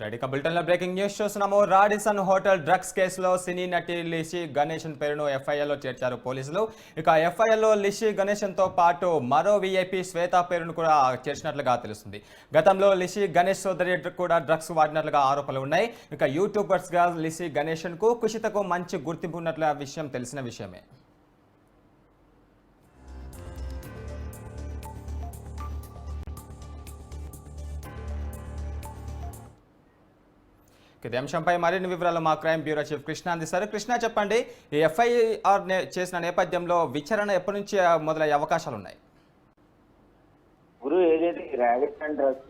Right ఇక బులెటిన్లో breaking news చూస్తున్నాము. రాడిసన్ హోటల్ డ్రగ్స్ కేసులో సినీ నటి లిషి గణేషన్ పేరును ఎఫ్ఐఆర్లో చేర్చారు పోలీసులు. ఇక ఎఫ్ఐఆర్లో లిషి గణేషన్తో పాటు మరో వీఐపీ శ్వేత పేరును కూడా చేర్చినట్లుగా తెలుస్తుంది. గతంలో లిషి గణేష్ సోదరి కూడా డ్రగ్స్ వాడినట్లుగా ఆరోపణలు ఉన్నాయి. ఇక యూట్యూబర్స్గా లిషి గణేషన్కు కుషితకు మంచి గుర్తింపు ఉన్నట్లు విషయం తెలిసిన విషయమే. ఇదే అంశంపై మరిన్ని వివరాలు మా క్రైమ్ బ్యూరో చీఫ్ కృష్ణ అందిస్తారు. కృష్ణ చెప్పండి ఈ ఎఫ్ఐఆర్ చేసిన నేపథ్యంలో విచారణ ఎప్పటి నుంచి మొదలయ్యే అవకాశాలు ఉన్నాయి? గురు ఏదైతే ర్యాబిట్ అండ్ డ్రగ్స్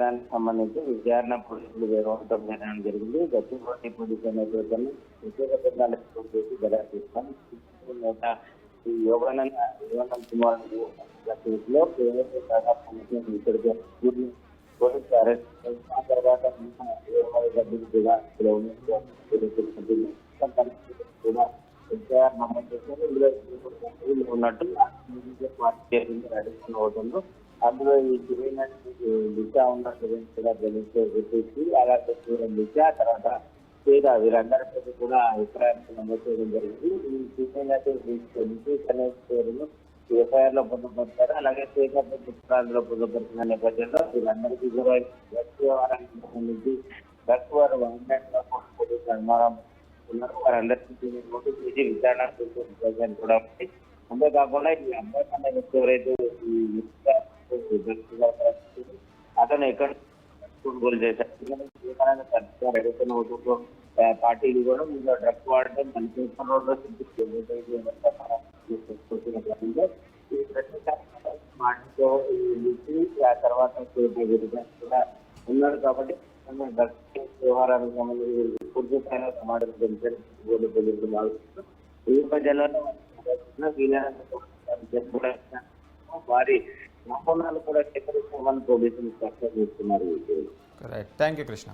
దానికి సంబంధించి విచారణ పోలీసులు వేగవంతం జరగడం జరిగింది. గచ్చిబౌలి పోలీసు నేతృత్వం ప్రత్యేక బృందాలు ఏర్పాటు చేసి దర్యాప్తు చేస్తాం. నేత ఈ యోగానంద యోగానంద్ కుమార్ కేసులో ఇక్కడికి పోలీసు అరెస్ట్ చేసి ఆ తర్వాత ఉన్నట్టు పార్టీ చేసింది అందులో ఈ సిరీనట్ దిశ ఉన్న సిరీన్ కూడా గుర్తించి అలాగే సూర్యం దిశ తర్వాత పేద వీరందరిపై కూడా ఎఫ్ఐఆర్ నమోదు చేయడం జరిగింది. ఈ సిరీనట్ దిశ అనే పేరును ఎఫ్ఐఆర్లో అలాగే శేఖర్ పుస్తకాలలో పొందుపరుచిన నేపథ్యంలో వీరందరికీ కూడా డ్రగ్స్ వ్యవహారానికి సంబంధించి డ్రగ్స్ వారు ఉన్నారు వారందరికీ నోటీస్ చేసి విచారణ చేసే కూడా. ఉంది అంతేకాకుండా ఈ అబ్బాయి వ్యక్తి ఎవరైతే అతను ఎక్కడ కొనుగోలు చేశారు? పార్టీలు కూడా ఇందులో డ్రగ్స్ వాడటం మన రోడ్లో ఈ మాటతో ఆ తర్వాత కూడా ఉన్నాడు కాబట్టి డ్రగ్స్ వ్యవహారానికి సంబంధించి పూర్తి స్థాయిలో సమాధానం తెలిపారు బోర్డు పోలీసులు భావిస్తున్నారు ఈ కూడా వారి నమూనాలు కూడా సేకరిస్తామని పోలీసులు చర్చ చేస్తున్నారు. Thank you Krishna